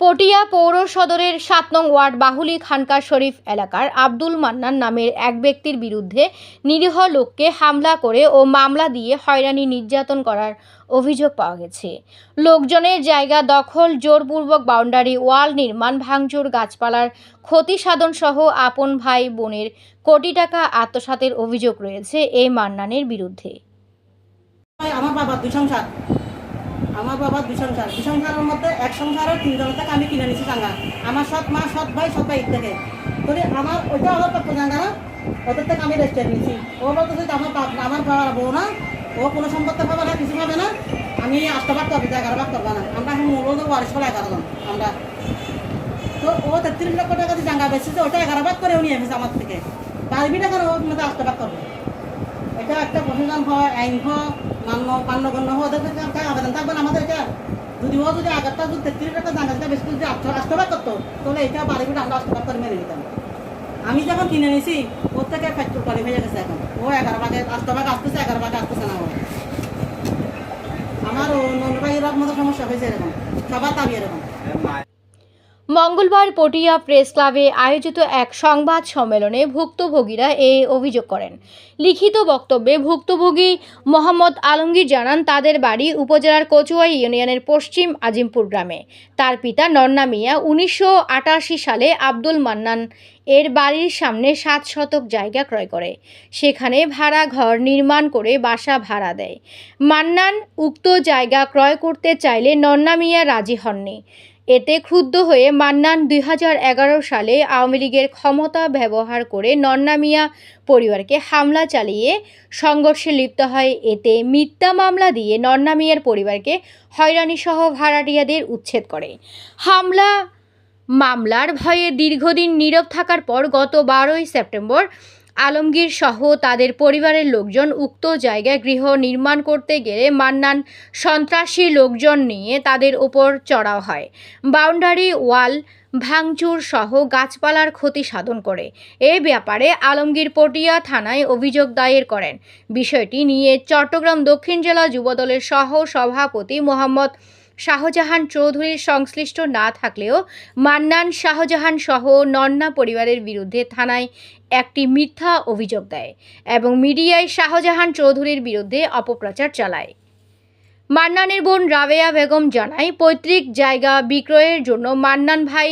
পটিয়া পৌর সদরের সাত নং ওয়ার্ড বাহুলি খানকা শরীফ এলাকার আব্দুল মান্নান নামের এক ব্যক্তির বিরুদ্ধে নিরীহ লোককে হামলা করে ও মামলা দিয়ে হয়রানি নির্যাতন করার অভিযোগ পাওয়া গেছে। লোকজনের জায়গা দখল, জোরপূর্বক বাউন্ডারি ওয়াল নির্মাণ, ভাঙচুর, গাছপালার ক্ষতি সাধন সহ আপন ভাই বোনের কোটি টাকা আত্মসাতের অভিযোগ রয়েছে এই মান্নানের বিরুদ্ধে। আমার বাবার দুই সংসার আমার বাবা দুই সংসার। দুই সংসারের মধ্যে এক সংসারের তিনজন থেকে আমি কিনে নিছি জাঙ্গা আমার সৎ মা, সৎ ভাই সৎ ভাই থেকে তবে আমার ওইটা আমার পক্ষ জাঙ্গা না ওদের থেকে আমি রেজিস্টার নিয়েছি ও বলতেছে আমার বাপ আমার বাবার বউ না। ও কোনো সম্পত্তি পাবে না, কিছু পাবে না। আমি আটটা ভাগ করব এগারো ভাগ করব না। আমরা এখন মূল ওয়ারিশ করে এগারো জন, আমরা। তো ও তেত্রিশ লক্ষ টাকা দিয়ে জাঙ্গা বেচছে ওটা এগারো ভাগ করে নিয়ে এসেছে আমার থেকে। পারবি না কেন ও মধ্যে আটটা ভাগ করবে? এটা একটা প্রশাসন হয় আইন হয় আবেদন থাকবে না যদি ও যদি আগেরটা তেত্রিশ টাকা বেশি করতো এটা করে করে নিতাম আমি যখন কিনে নিছি, ওর থেকে পেট্রোল পালি হয়ে গেছে এখন। ও এগারো ভাগে, আটশো ভাগে আসতেছে, এগারো ভাগে আসতেছে না আমার অন্য নন্দবাইয়ের মতো সমস্যা হয়েছে এরকম। সবার দাবি এরকম। মঙ্গলবার পটিয়া প্রেস ক্লাবে আয়োজিত এক সংবাদ সম্মেলনে ভুক্তভোগীরা এ অভিযোগ করেন। লিখিত বক্তব্যে ভুক্তভোগী মোহাম্মদ আলমগীর জানান, তাদের বাড়ি উপজেলার কচুয়াই ইউনিয়নের পশ্চিম আজিমপুর গ্রামে। তার পিতা নন্না মিয়া উনিশশো আটাশি সালে আব্দুল মান্নান এর বাড়ির সামনে সাত শতক জায়গা ক্রয় করে। সেখানে ভাড়া ঘর নির্মাণ করে বাসা ভাড়া দেয়। মান্নান উক্ত জায়গা ক্রয় করতে চাইলে নন্না মিয়া রাজি হননি। এতে ক্ষুব্ধ হয়ে মান্নান দুই হাজার এগারো সালে আওয়ামী লীগের ক্ষমতা ব্যবহার করে নন্না মিয়া পরিবারকে হামলা চালিয়ে সংঘর্ষে লিপ্ত হয়। এতে মিথ্যা মামলা দিয়ে নন্না মিয়ার পরিবারকে হয়রানিসহ ভাড়াটিয়াদের উচ্ছেদ করে। হামলা মামলার ভয়ে দীর্ঘদিন নীরব থাকার পর গত বারোই সেপ্টেম্বর আলমগীর সহ তাদের পরিবারের লোকজন উক্ত জায়গায় গৃহ নির্মাণ করতে গেলে মান্নান সন্ত্রাসী লোকজন নিয়ে তাদের ওপর চড়াও হয়। বাউন্ডারি ওয়াল ভাঙচুর সহ গাছপালার ক্ষতি সাধন করে। এ ব্যাপারে আলমগীর পটিয়া থানায় অভিযোগ দায়ের করেন। বিষয়টি নিয়ে চট্টগ্রাম দক্ষিণ জেলা যুবদলের সহ সভাপতি মোহাম্মদ শাহজাহান চৌধুরীর সংশ্লিষ্ট না থাকলেও মান্নান শাহজাহান সহ নন্না পরিবারের বিরুদ্ধে থানায় একটি মিথ্যা অভিযোগ দেয় এবং মিডিয়ায় শাহজাহান চৌধুরীর বিরুদ্ধে অপপ্রচার চালায়। মান্নানের বোন রাবেয়া বেগম জানায়, পৈতৃক জায়গা বিক্রয়ের জন্য মান্নান ভাই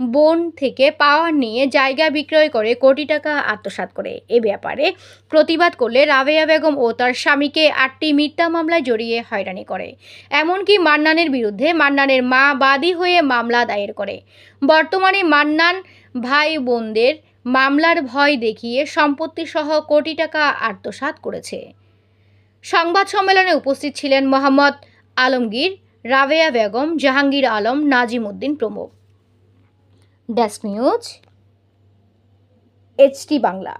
বোন থেকে পাওয়ার নিয়ে জায়গা বিক্রয় করে কোটি টাকা আত্মসাৎ করে। এ ব্যাপারে প্রতিবাদ করলে রাবেয়া বেগম ও তার স্বামীকে আটটি মিথ্যা মামলায় জড়িয়ে হয়রানি করে। এমনকি মান্নানের বিরুদ্ধে মান্নানের মা বাদী হয়ে মামলা দায়ের করে। বর্তমানে মান্নান ভাই বোনদের মামলার ভয় দেখিয়ে সম্পত্তি সহ কোটি টাকা আত্মসাৎ করেছে। সংবাদ সম্মেলনে উপস্থিত ছিলেন মোহাম্মদ আলমগীর, রাবেয়া বেগম, জাহাঙ্গীর আলম নাজিম উদ্দিন প্রমুখ। Desk news HT Bangla.